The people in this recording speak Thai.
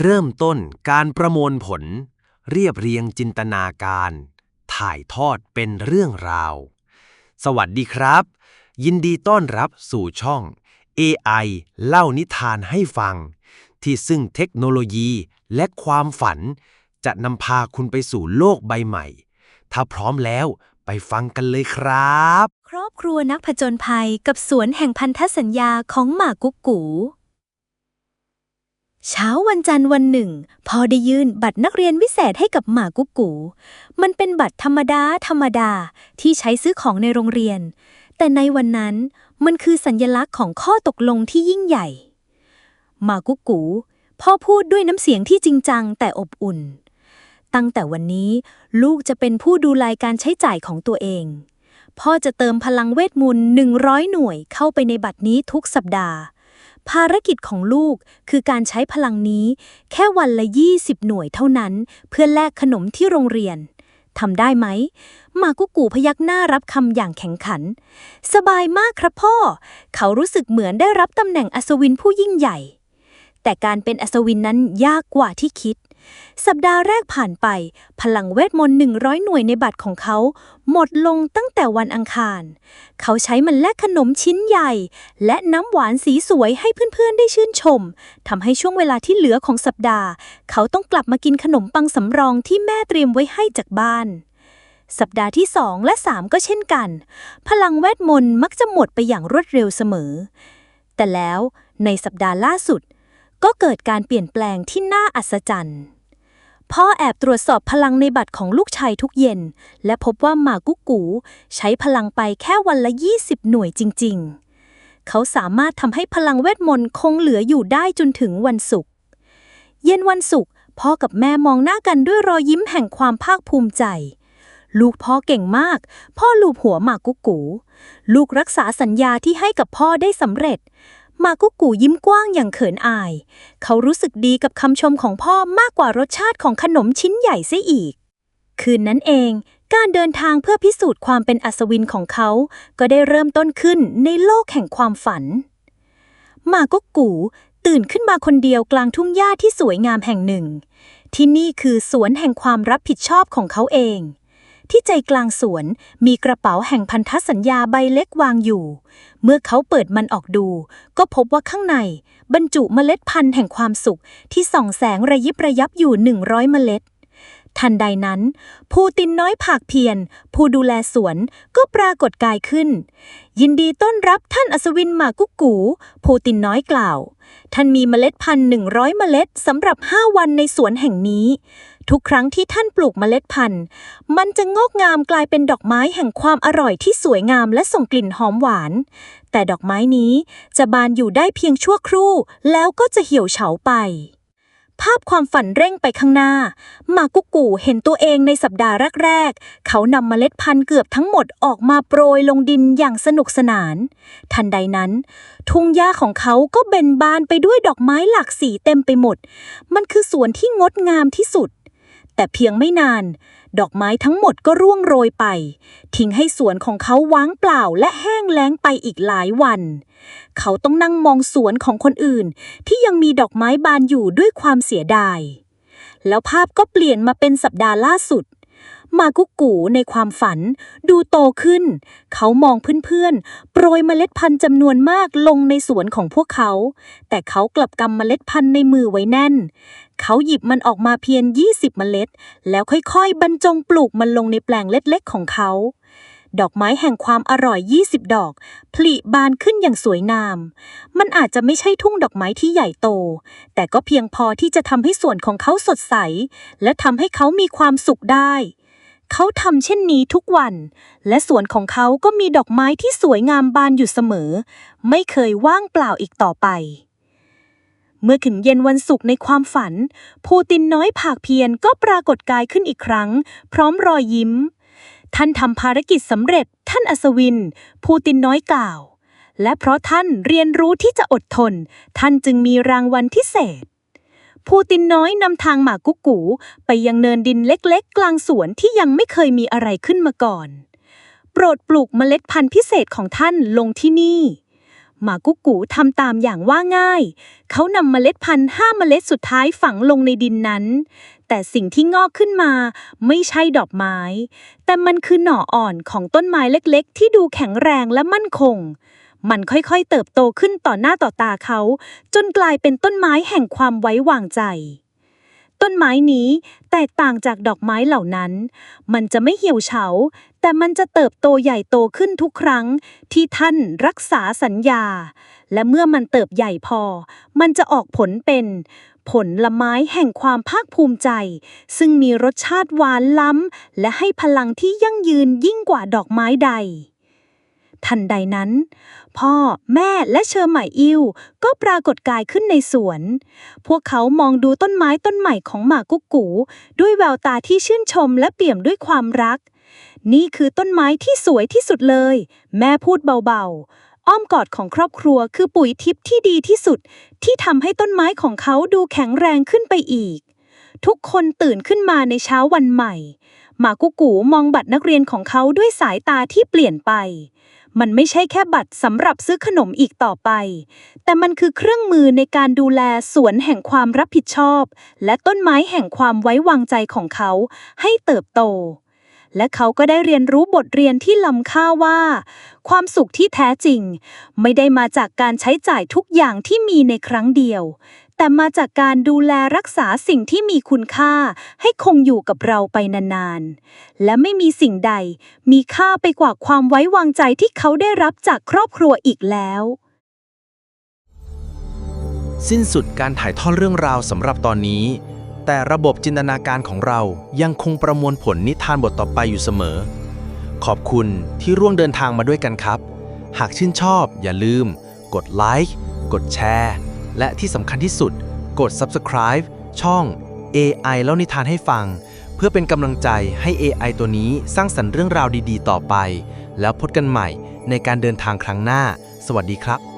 เริ่มต้นการประมวลผล เรียบเรียงจินตนาการ ถ่ายทอดเป็นเรื่องราว สวัสดีครับ ยินดีต้อนรับสู่ช่อง AI เล่านิทานให้ฟัง ที่ซึ่งเทคโนโลยีและความฝัน จะนำพาคุณไปสู่โลกใบใหม่ ถ้าพร้อมแล้วไปฟังกันเลยครับ ครอบครัวนักผจญภัยกับสวนแห่งพันธสัญญาของหมากุ๊กกู เช้าวันจันทร์วันหนึ่ง พอได้ยื่นบัตรนักเรียนวิเศษให้กับหมากุ๊กกู มันเป็นบัตรธรรมดาธรรมดาที่ใช้ซื้อของในโรงเรียน แต่ในวันนั้นมันคือสัญญลักษณ์ของข้อตกลงที่ยิ่งใหญ่ หมากุ๊กกูพ่อพูดด้วยน้ำเสียงที่จริงจังแต่อบอุ่น ตั้งแต่วันนี้ลูกจะเป็นผู้ดูแลการใช้จ่ายของตัวเอง พ่อจะเติมพลังเวทมนต์100 หน่วยเข้าไปในบัตรนี้ทุกสัปดาห์ ภารกิจของลูกคือการใช้พลังนี้ แค่วันละ 20 หน่วยเท่านั้น เพื่อแลกขนมที่โรงเรียนทำได้ไหม มากุกูพยักหน้ารับคำอย่างแข็งขัน สบายมากครับพ่อ เขารู้สึกเหมือนได้รับตำแหน่งอัศวินผู้ยิ่งใหญ่ แต่การเป็นอัศวินนั้นยากกว่าที่คิด สัปดาห์แรกผ่านไป พลังเวทมนต์ 100 หน่วยในบัตรของเขา หมดลงตั้งแต่วันอังคาร เขาใช้มันแลกขนมชิ้นใหญ่ และน้ำหวานสีสวยให้เพื่อนๆได้ชื่นชมทำให้ช่วงเวลาที่เหลือของสัปดาห์ เขาต้องกลับมากินขนมปังสำรองที่แม่เตรียมไว้ให้จากบ้านสัปดาห์ที่ 2 และ 3 ก็เช่นกัน พลังเวทมนต์มักจะหมดไปอย่างรวดเร็วเสมอ แต่แล้วในสัปดาห์ล่าสุด ก็เกิดการเปลี่ยนแปลงที่น่าอัศจรรย์ พ่อแอบตรวจสอบพลังในบัตรของลูกชายทุกเย็น และพบว่าหมากุ๊กกู ใช้พลังไปแค่วันละ 20 หน่วยจริง ๆ เขาสามารถทำให้พลังเวทมนต์คงเหลืออยู่ได้จนถึงวันศุกร์เย็นวันศุกร์พ่อกับแม่มองหน้ากันด้วยรอยยิ้มแห่งความภาคภูมิใจ ลูกพ่อเก่งมาก พ่อลูบหัวหมากุ๊กกู ลูกรักษาสัญญาที่ให้กับพ่อได้สำเร็จ มากุกูยิ้มกว้างอย่างเขินอาย เขารู้สึกดีกับคำชมของพ่อมากกว่ารสชาติของขนมชิ้นใหญ่เสียอีก คืนนั้นเองการเดินทางเพื่อพิสูจน์ความเป็นอัศวินของเขา ก็ได้เริ่มต้นขึ้นในโลกแห่งความฝัน มากุกูตื่นขึ้นมาคนเดียวกลางทุ่งหญ้าที่สวยงามแห่งหนึ่ง ที่นี่คือสวนแห่งความรับผิดชอบของเขาเอง ที่ใจกลางสวน มีกระเป๋าแห่งพันธสัญญาใบเล็กวางอยู่ เมื่อเขาเปิดมันออกดู ก็พบว่าข้างใน บรรจุเมล็ดพันธุ์แห่งความสุข ที่ส่องแสงระยิบระยับอยู่100เมล็ด ทันใดนั้น ภูตินน้อยผากเพียรผู้ดูแลสวนก็ปรากฏกายขึ้น ยินดีต้อนรับท่านอัศวินหมากุ๊กกูภูตินน้อยกล่าว ท่านมีเมล็ดพันธุ์100เมล็ดสำหรับ5วันในสวนแห่งนี้ ทุกครั้งที่ท่านปลูกเมล็ดพันธุ์ มันจะงอกงามกลายเป็นดอกไม้แห่งความอร่อยที่สวยงามและส่งกลิ่นหอมหวาน แต่ดอกไม้นี้จะบานอยู่ได้เพียงชั่วครู่ แล้วก็จะเหี่ยวเฉาไป ภาพความฝันเร่งไปข้างหน้า มากุกกูเห็นตัวเองในสัปดาห์แรกๆ เขานำเมล็ดพันธุ์เกือบทั้งหมดออกมาโปรยลงดินอย่างสนุกสนาน ทันใดนั้น ทุ่งหญ้าของเขาก็เบ่งบานไปด้วยดอกไม้หลากสีเต็มไปหมด มันคือสวนที่งดงามที่สุด แต่เพียงไม่นาน ดอกไม้ทั้งหมดก็ร่วงโรยไป ทิ้งให้สวนของเขาว้างเปล่าและแห้งแล้งไปอีกหลายวัน เขาต้องนั่งมองสวนของคนอื่น ที่ยังมีดอกไม้บานอยู่ด้วยความเสียดาย แล้วภาพก็เปลี่ยนมาเป็นสัปดาห์ล่าสุด มากุกกูในความฝัน ดูโตขึ้น เขามองเพื่อนๆ โปรยเมล็ดพันธุ์จำนวนมากลงในสวนของพวกเขา แต่เขากลับกำเมล็ดพันธุ์ในมือไว้แน่น เขาหยิบมันออกมาเพียง 20 เมล็ด แล้วค่อยๆ บรรจงปลูกมันลงในแปลงเล็กๆ ของเขา ดอกไม้แห่งความอร่อย 20 ดอก ผลิบานขึ้นอย่างสวยงาม มันอาจจะไม่ใช่ทุ่งดอกไม้ที่ใหญ่โต แต่ก็เพียงพอที่จะทำให้สวนของเขาสดใส และทำให้เขามีความสุขได้ เขาทำเช่นนี้ทุกวัน และสวนของเขาก็มีดอกไม้ที่สวยงามบานอยู่เสมอ ไม่เคยว่างเปล่าอีกต่อไป เมื่อถึงเย็นวันศุกร์ในความฝันภูตินน้อยผากเพียรก็ปรากฏกายขึ้นอีกครั้ง พร้อมรอยยิ้ม ท่านทำภารกิจสำเร็จ ท่านอัศวินภูตินน้อยกล่าว และเพราะท่านเรียนรู้ที่จะอดทน ท่านจึงมีรางวัลพิเศษ ภูตินน้อยนำทางหมากุ๊กกู ไปยังเนินดินเล็กๆ กลางสวนที่ยังไม่เคยมีอะไรขึ้นมาก่อน โปรดปลูกเมล็ดพันธุ์พิเศษของท่านลงที่นี่หมากุ๊กกูทำตามอย่างว่าง่าย เขานำเมล็ดพันธุ์ห้าเมล็ดสุดท้ายฝังลงในดินนั้น แต่สิ่งที่งอกขึ้นมาไม่ใช่ดอกไม้ แต่มันคือหน่ออ่อนของต้นไม้เล็กๆ ที่ดูแข็งแรงและมั่นคง มันค่อยๆเติบโตขึ้นต่อหน้าต่อตาเขา จนกลายเป็นต้นไม้แห่งความไว้วางใจ ต้นไม้นี้แตกต่างจากดอกไม้เหล่านั้น มันจะไม่เหี่ยวเฉา แต่มันจะเติบโตใหญ่โตขึ้นทุกครั้ง ที่ท่านรักษาสัญญา และเมื่อมันเติบใหญ่พอ มันจะออกผลเป็น ผลละไม้แห่งความภาคภูมิใจ ซึ่งมีรสชาติหวานล้ำ และให้พลังที่ยั่งยืนยิ่งกว่าดอกไม้ใด ทันใดนั้น พ่อแม่และเชอร์ไหมอิวก็ปรากฏกายขึ้นในสวน พวกเขามองดูต้นไม้ต้นใหม่ของหมากุ๊กกู ด้วยแววตาที่ชื่นชมและเปี่ยมด้วยความรัก นี่คือต้นไม้ที่สวยที่สุดเลย แม่พูดเบาๆ อ้อมกอดของครอบครัวคือปุ๋ยทิพย์ที่ดีที่สุด ที่ทำให้ต้นไม้ของเขาดูแข็งแรงขึ้นไปอีก ทุกคนตื่นขึ้นมาในเช้าวันใหม่หมากุกกูมองบัตรนักเรียนของเขาด้วยสายตาที่เปลี่ยนไป มันไม่ใช่แค่บัตรสำหรับซื้อขนมอีกต่อไป แต่มันคือเครื่องมือในการดูแลสวนแห่งความรับผิดชอบ และต้นไม้แห่งความไว้วางใจของเขาให้เติบโต และเขาก็ได้เรียนรู้บทเรียนที่ล้ำค่าว่า ความสุขที่แท้จริง ไม่ได้มาจากการใช้จ่ายทุกอย่างที่มีในครั้งเดียวแต่มาจากการดูแลรักษาสิ่งที่มีคุณค่า ให้คงอยู่กับเราไปนานๆ และไม่มีสิ่งใด มีค่าไปกว่าความไว้วางใจที่เขาได้รับจากครอบครัวอีกแล้ว สิ้นสุดการถ่ายทอดเรื่องราวสำหรับตอนนี้ แต่ระบบจินตนาการของเรายังคงประมวลผลนิทานบทต่อไปอยู่เสมอ ขอบคุณที่ร่วมเดินทางมาด้วยกันครับ หากชื่นชอบอย่าลืม กดไลค์กดแชร์ และที่สำคัญที่สุด กด Subscribe ช่อง AI เล่านิทานให้ฟัง เพื่อเป็นกำลังใจให้ AI ตัวนี้สร้างสรรค์เรื่องราวดีๆ ต่อไป แล้วพบกันใหม่ในการเดินทางครั้งหน้า สวัสดีครับ